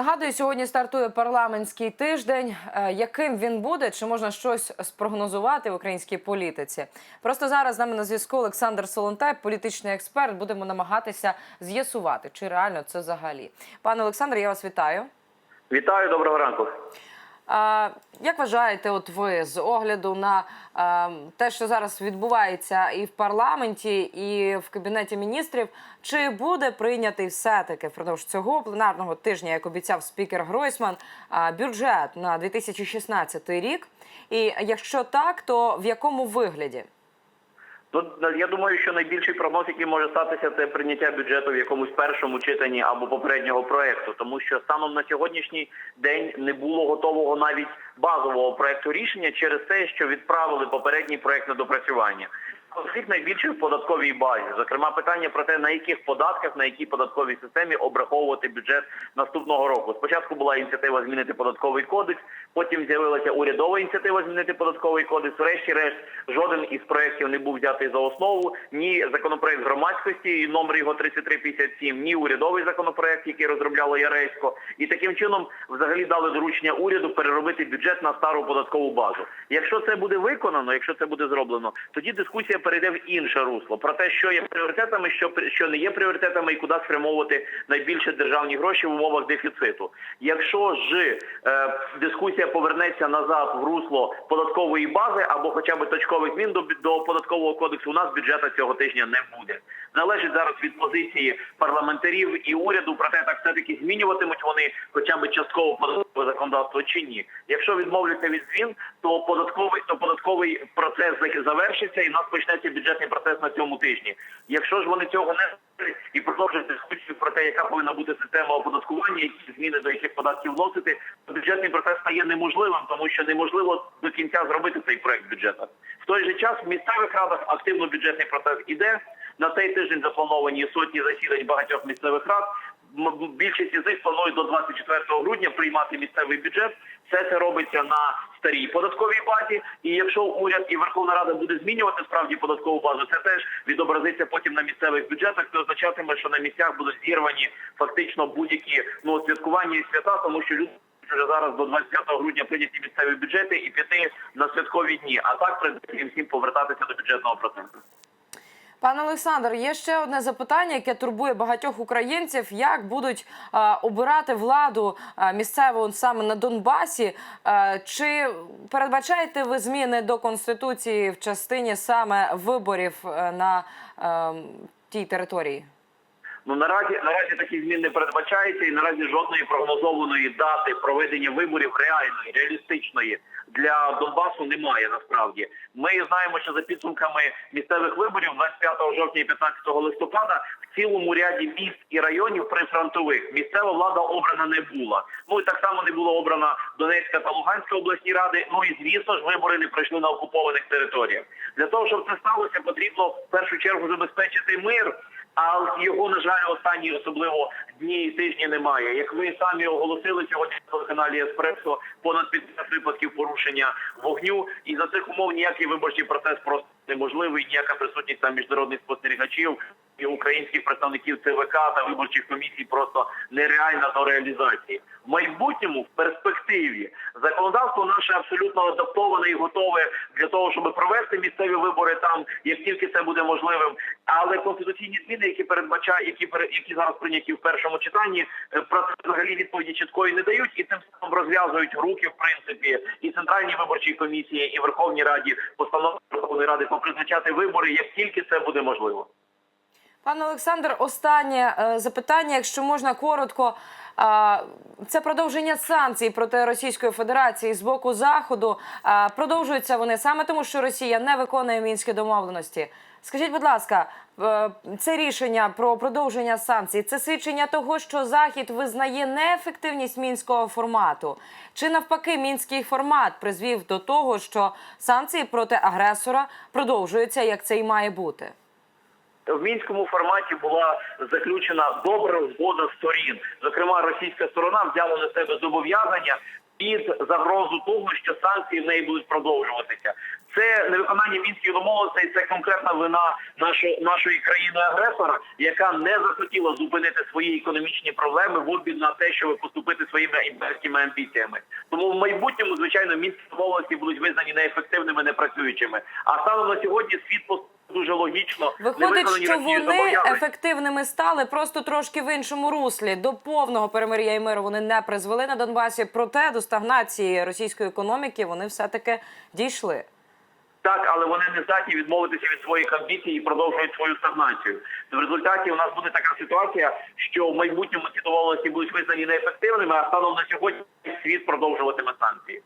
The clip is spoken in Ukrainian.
Нагадую, сьогодні стартує парламентський тиждень. Е, Яким він буде? Чи можна щось спрогнозувати в українській політиці? Просто зараз з нами на зв'язку Олександр Солонтай, політичний експерт. Будемо намагатися з'ясувати, чи реально це взагалі. Пане Олександр, я вас вітаю. Вітаю, доброго ранку. Як вважаєте, от ви з огляду на те, що зараз відбувається і в парламенті, і в кабінеті міністрів, чи буде прийнятий все-таки впродовж цього пленарного тижня, як обіцяв спікер Гройсман, бюджет на 2016 рік? І якщо так, то в якому вигляді? Ну, я думаю, що найбільший прогноз, який може статися, це прийняття бюджету в якомусь першому читанні або попереднього проекту, тому що станом на сьогоднішній день не було готового навіть базового проекту рішення через те, що відправили попередній проект на допрацювання. Конфлікт найбільший в податковій базі. Зокрема, питання про те, на яких податках, на якій податковій системі обраховувати бюджет наступного року. Спочатку була ініціатива змінити податковий кодекс, потім з'явилася урядова ініціатива змінити податковий кодекс. Врешті-решт, жоден із проєктів не був взятий за основу. Ні законопроект громадськості, номер його 3357, ні урядовий законопроект, який розробляло Яресько. І таким чином взагалі дали доручення уряду переробити бюджет на стару податкову базу. Якщо це буде виконано, якщо це буде зроблено, тоді дискусія перейде в інше русло про те, що є пріоритетами, що що не є пріоритетами, і куди спрямовувати найбільше державні гроші в умовах дефіциту. Якщо ж е, дискусія повернеться назад в русло податкової бази або хоча б точкових змін до, до податкового кодексу, у нас бюджета цього тижня не буде. Залежить зараз від позиції парламентарів і уряду про те, так все таки змінюватимуть вони хоча б частково податкове законодавство чи ні. Якщо відмовляться від змін, то податковий то податковий процес завершиться і в нас почнеться бюджетний процес на цьому тижні. Якщо ж вони цього не і продовжать дискусію про те, яка повинна бути система оподаткування, які зміни до яких податків вносити, то бюджетний процес стає неможливим, тому що неможливо до кінця зробити цей проект бюджету. В той же час в місцевих радах активно бюджетний процес іде. На цей тиждень заплановані сотні засідань багатьох місцевих рад. Більшість із них планують до 24 грудня приймати місцевий бюджет. Все це робиться на старій податковій базі. І якщо уряд і Верховна Рада буде змінювати справді податкову базу, це теж відобразиться потім на місцевих бюджетах. Це означатиме, що на місцях будуть зірвані фактично будь-які ну святкування і свята, тому що люди. Вже зараз до 25 грудня прийняті місцеві бюджети і піти на святкові дні. А так прийдеться всім повертатися до бюджетного процесу. Пане Олександр, є ще одне запитання, яке турбує багатьох українців: як будуть е, обирати владу е, місцеву саме на Донбасі? Е, чи передбачаєте ви зміни до конституції в частині саме виборів а, на е, тій території? Ну наразі наразі такі змін не передбачається, і наразі жодної прогнозованої дати проведення виборів реальної, реалістичної для Донбасу немає. Насправді ми знаємо, що за підсумками місцевих виборів 25 жовтня і 15 листопада в цілому ряді міст і районів прифронтових місцева влада обрана не була. Ну і так само не була обрана Донецька та Луганська обласні ради. Ну і звісно ж вибори не пройшли на окупованих територіях. Для того щоб це сталося, потрібно в першу чергу забезпечити мир. А його на жаль останні особливо дні і тижні немає. Як ви самі оголосили сьогодні на телеканалі Еспресо, понад 50 випадків порушення вогню, і за цих умов ніякий виборчий процес просто неможливий. Ніяка присутність там міжнародних спостерігачів і українських представників ЦВК та виборчих комісій просто нереальна до реалізації. В майбутньому в перспективі законодавство наше абсолютно адаптоване і готове для того, щоб провести місцеві вибори там, як тільки це буде можливим. Але конституційні зміни, які передбачають, які які зараз прийняті в першому читанні, про це взагалі відповіді чіткої не дають і тим самим розв'язують руки в принципі і центральній виборчій комісії, і Верховній Раді постанови Верховної Ради попризначати вибори, як тільки це буде можливо. Пане Олександр, останнє е, запитання, якщо можна коротко. Це продовження санкцій проти Російської Федерації з боку Заходу. Продовжуються вони саме тому, що Росія не виконує мінські домовленості. Скажіть, будь ласка, е, це рішення про продовження санкцій це свідчення того, що Захід визнає неефективність мінського формату, чи навпаки, мінський формат призвів до того, що санкції проти агресора продовжуються, як це і має бути. В мінському форматі була заключена добра згода сторін. Зокрема, російська сторона взяла на себе зобов'язання під загрозу того, що санкції в неї будуть продовжуватися. Це невиконання мінських домовленостей, це конкретна вина нашої нашої країни-агресора, яка не захотіла зупинити свої економічні проблеми в обмін на те, щоб поступити своїми імперськими амбіціями. Тому в майбутньому, звичайно, мінські домовленості будуть визнані неефективними, непрацюючими. А станом на сьогодні світ дуже логічно Виходить, що вони ефективними стали просто трошки в іншому руслі. До повного перемир'я і миру вони не призвели на Донбасі. Проте до стагнації російської економіки вони все таки дійшли. Так, але вони не здатні відмовитися від своїх амбіцій і продовжують свою стагнацію. В результаті у нас буде така ситуація, що в майбутньому ці домовленості будуть визнані неефективними, а станом на сьогодні світ продовжуватиме санкції.